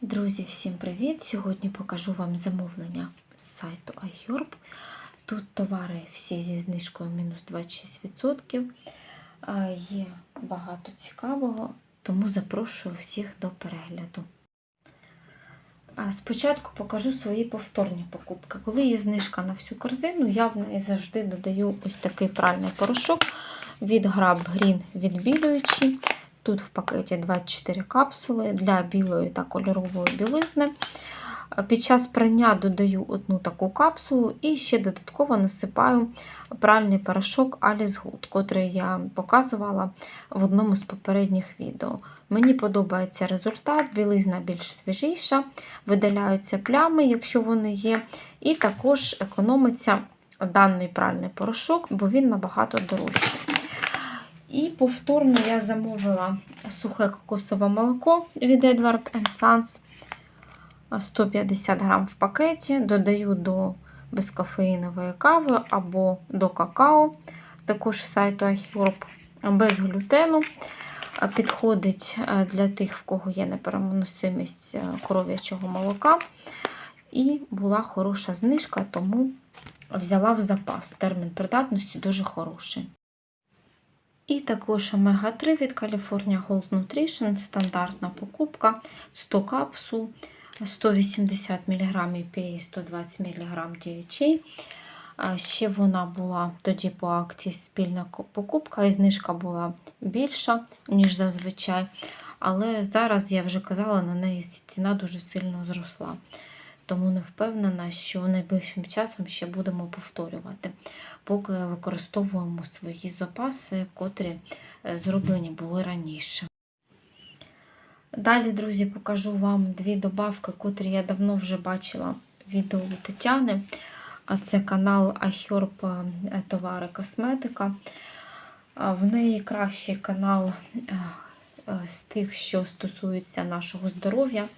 Друзі, всім привіт! Сьогодні покажу вам замовлення з сайту iHerb. Тут товари всі зі знижкою мінус 26%. Є багато цікавого, тому запрошую всіх до перегляду. Спочатку покажу свої повторні покупки. Коли є знижка на всю корзину, я в неї завжди додаю ось такий пральний порошок від Grab Green відбілюючий. Тут в пакеті 24 капсули для білої та кольорової білизни. Під час прання додаю одну таку капсулу і ще додатково насипаю пральний порошок Alice Good, котрий я показувала в одному з попередніх відео. Мені подобається результат, білизна більш свіжіша, видаляються плями, якщо вони є, і також економиться даний пральний порошок, бо він набагато дорожчий. І повторно я замовила сухе кокосове молоко від Edward Sons 150 грам в пакеті. Додаю до безкофеїнової кави або до какао, також сайту iHerb, без глютену. Підходить для тих, в кого є непереносимість коров'ячого молока. І була хороша знижка, тому взяла в запас. Термін придатності дуже хороший. І також омега-3 від California Gold Nutrition, стандартна покупка 100 капсул, 180 мг EPA, 120 мг DHA. Ще вона була тоді по акції спільна покупка, і знижка була більша, ніж зазвичай. Але зараз, я вже казала, на неї ціна дуже сильно зросла. Тому не впевнена, що найближчим часом ще будемо повторювати, поки використовуємо свої запаси, котрі зроблені були раніше. Далі, друзі, покажу вам дві добавки, котрі я давно вже бачила в відео у Тетяни. А це канал iHerb Товари Косметика. В неї кращий канал з тих, що стосується нашого здоров'я,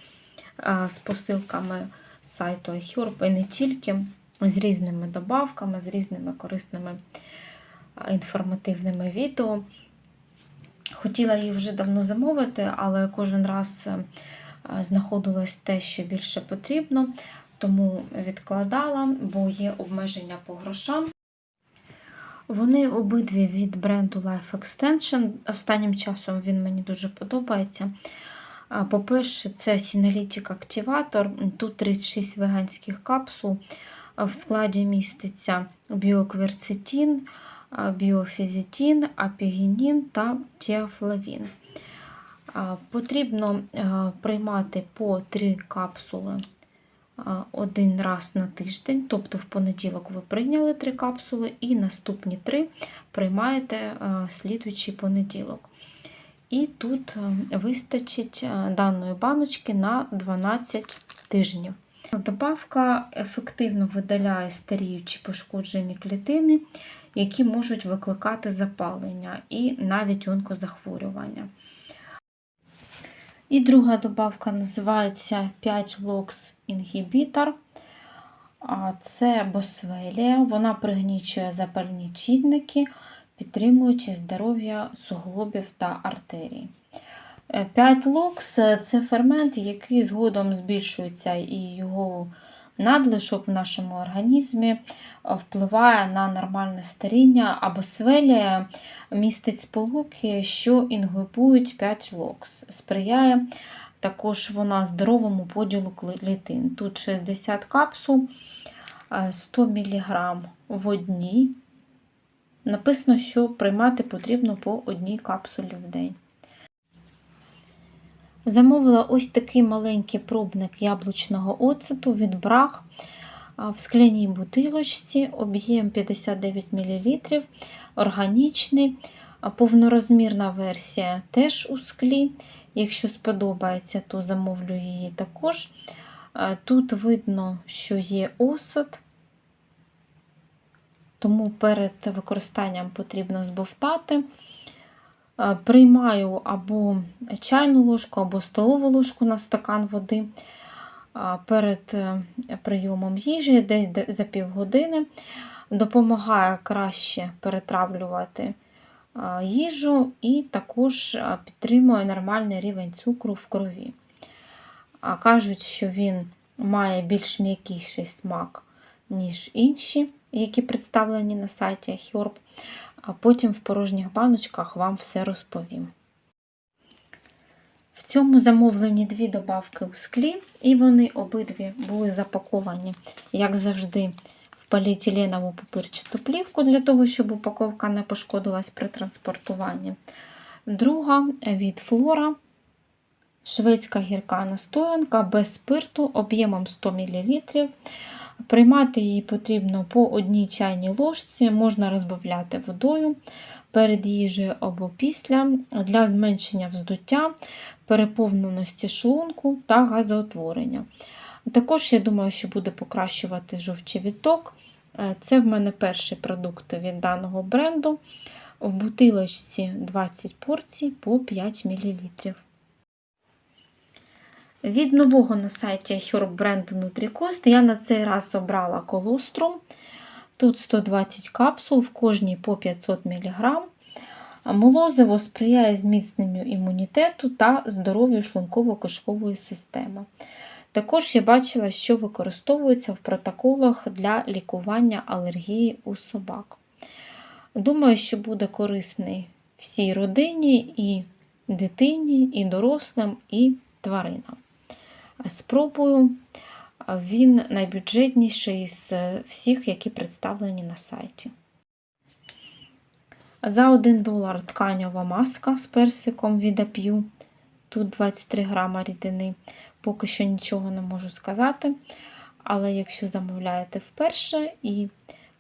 з посилками сайту iHerb і не тільки, з різними добавками, з різними корисними інформативними відео. Хотіла їх вже давно замовити, але кожен раз знаходилось те, що більше потрібно, тому відкладала, бо є обмеження по грошам. Вони обидві від бренду Life Extension. Останнім часом він мені дуже подобається. По-перше, це Сіналітік Активатор. Тут 36 веганських капсул. В складі міститься біокверцетин, біофізитін, апігенін та тіафлавін. Потрібно приймати по 3 капсули один раз на тиждень, тобто в понеділок ви прийняли 3 капсули, і наступні 3 приймаєте слідуючий понеділок. І тут вистачить даної баночки на 12 тижнів. Добавка ефективно видаляє старіючі пошкоджені клітини, які можуть викликати запалення і навіть онкозахворювання. І друга добавка називається 5 LOX Inhibitor. Це босвелія, вона пригнічує запальні чинники, підтримуючи здоров'я суглобів та артерій. 5 локс це фермент, який згодом збільшується, і його надлишок в нашому організмі впливає на нормальне старіння або свелія, містить сполуки, що інгибують 5 локс. Сприяє також вона здоровому поділу клітин. Тут 60 капсул, 100 мг в одній. Написано, що приймати потрібно по одній капсулі в день. Замовила ось такий маленький пробник яблучного оцету від брах в скляній бутилочці, об'єм 59 мл, органічний, повнорозмірна версія теж у склі. Якщо сподобається, то замовлю її також. Тут видно, що є осад, тому перед використанням потрібно збовтати. Приймаю або чайну ложку, або столову ложку на стакан води перед е, прийомом їжі, десь за півгодини. Допомагає краще перетравлювати їжу і також підтримує нормальний рівень цукру в крові. Кажуть, що він має більш м'якіший смак, ніж інші, які представлені на сайті iHerb. А потім в порожніх баночках вам все розповім. В цьому замовленні дві добавки у склі, і вони обидві були запаковані, як завжди, в поліетиленову папирчату плівку для того, щоб упаковка не пошкодилась при транспортуванні. Друга від флора. Шведська гірка настоянка без спирту об'ємом 100 мл. Приймати її потрібно по одній чайній ложці, можна розбавляти водою перед їжею або після для зменшення вздуття, переповненості шлунку та газоутворення. Також, я думаю, що буде покращувати жовчий відток. Е, Це в мене перший продукт від даного бренду. В бутилочці 20 порцій по 5 мл. Від нового на сайті Herb бренду Nutricost я на цей раз обрала колострум. Тут 120 капсул, в кожній по 500 мг. Молозиво сприяє зміцненню імунітету та здоров'ю шлунково-кишкової системи. Також я бачила, що використовується в протоколах для лікування алергії у собак. Думаю, що буде корисний всій родині, і дитині, і дорослим, і тваринам. Спробую. Він найбюджетніший з всіх, які представлені на сайті. За 1 долар тканьова маска з персиком від Ап'ю. Тут 23 грама рідини. Поки що нічого не можу сказати. Але якщо замовляєте вперше і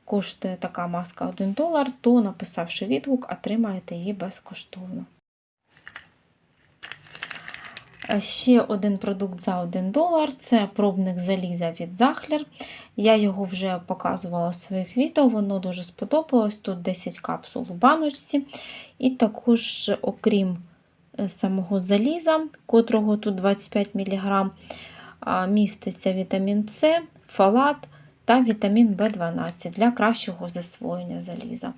коштує така маска 1 долар, то написавши відгук, отримаєте її безкоштовно. Ще один продукт за 1 долар це пробник заліза від Захлер. Я його вже показувала в своїх відео, воно дуже сподобалось. Тут 10 капсул у баночці. І також, окрім е, самого заліза, котрого тут 25 мг, міститься вітамін С, фалат та вітамін В12 для кращого засвоєння заліза.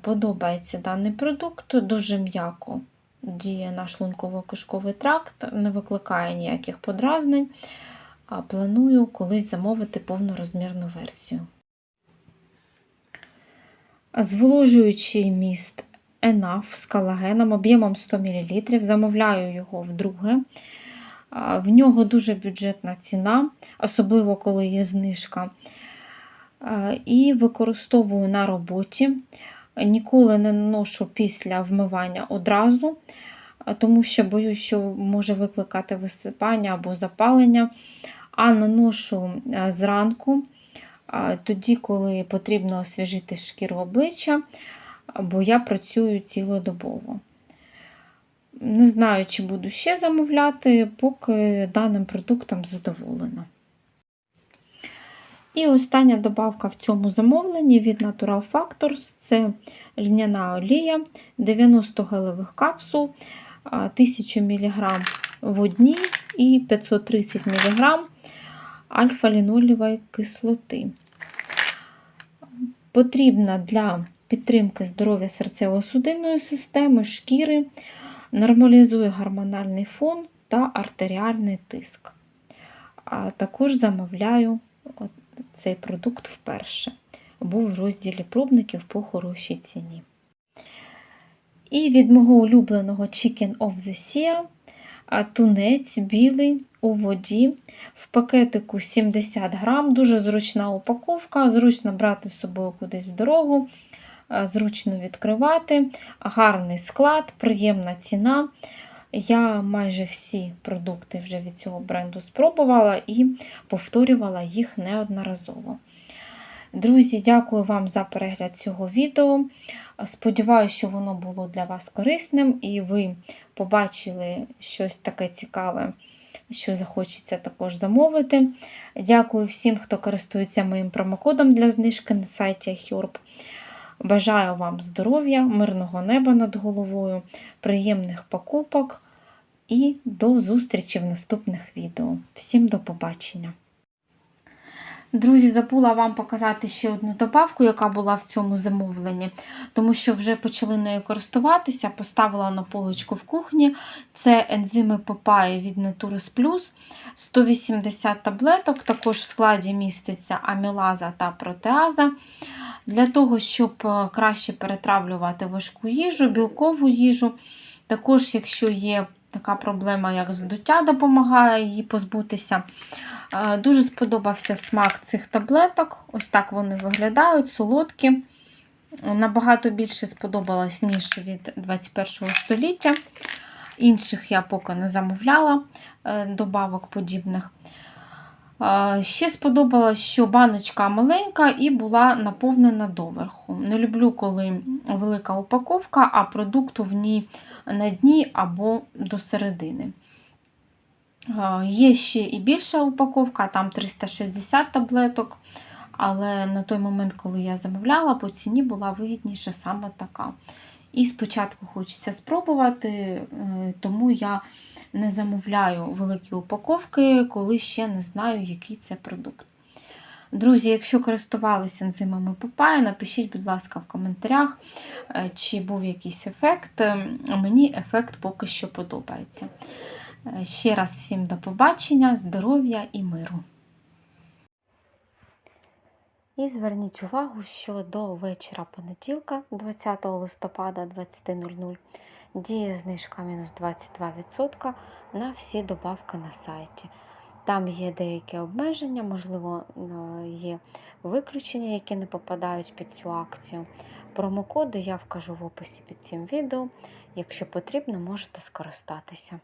Подобається даний продукт, дуже м'яко діє на шлунково-кишковий тракт, не викликає ніяких подразнень. Планую колись замовити повнорозмірну версію. Зволожуючий міст ENAF з колагеном об'ємом 100 мл. Замовляю його вдруге. В нього дуже бюджетна ціна, особливо коли є знижка. І використовую на роботі. Ніколи не наношу після вмивання одразу, тому що боюсь, що може викликати висипання або запалення. А наношу зранку, тоді, коли потрібно освіжити шкіру обличчя, бо я працюю цілодобово. Не знаю, чи буду ще замовляти, поки даним продуктом задоволена. І остання добавка в цьому замовленні від Natural Factors це льняна олія 90 галевих капсул, 1000 мг в одній і 530 мг альфа-лінолівої кислоти. Потрібна для підтримки здоров'я серцево-судинної системи, шкіри, нормалізує гормональний фон та артеріальний тиск. А також замовляю цей продукт вперше. Був в розділі пробників по хорошій ціні. І від мого улюбленого Chicken of the Sea тунець білий у воді в пакетику 70 грам, дуже зручна упаковка, зручно брати з собою кудись в дорогу, зручно відкривати, гарний склад, приємна ціна. Я майже всі продукти вже від цього бренду спробувала і повторювала їх неодноразово. Друзі, дякую вам за перегляд цього відео. Сподіваюся, що воно було для вас корисним і ви побачили щось таке цікаве, що захочеться також замовити. Дякую всім, хто користується моїм промокодом для знижки на сайті iHerb. Бажаю вам здоров'я, мирного неба над головою, приємних покупок і до зустрічі в наступних відео. Всім до побачення! Друзі, забула вам показати ще одну добавку, яка була в цьому замовленні, тому що вже почали нею користуватися, поставила на полочку в кухні. Це ензими Папаї від Naturus Plus, 180 таблеток, також в складі міститься амілаза та протеаза. Для того, щоб е, краще перетравлювати важку їжу, білкову їжу. Також, якщо є така проблема, як вздуття, допомагає її позбутися. Е, Дуже сподобався смак цих таблеток. Ось так вони виглядають, солодкі. Набагато більше сподобалось, ніж від 21 століття. Інших я поки не замовляла е, добавок подібних. Ще сподобалось, що баночка маленька і була наповнена доверху. Не люблю, коли велика упаковка, а продукту в ній на дні або до середини. Є ще і більша упаковка, там 360 таблеток. Але на той момент, коли я замовляла, по ціні була вигідніша саме така. І спочатку хочеться спробувати, е, тому я не замовляю великі упаковки, коли ще не знаю, який це продукт. Друзі, якщо користувалися ензимами Папая, напишіть, будь ласка, в коментарях, е, чи був якийсь ефект. Е, Мені ефект поки що подобається. Е, Ще раз всім до побачення, здоров'я і миру. І зверніть увагу, що до вечора понеділка, 20 листопада 20.00, діє знижка мінус 22% на всі добавки на сайті. Там є деякі обмеження, можливо, е, є виключення, які не попадають під цю акцію. Промокоди я вкажу в описі під цим відео. Якщо потрібно, можете скористатися.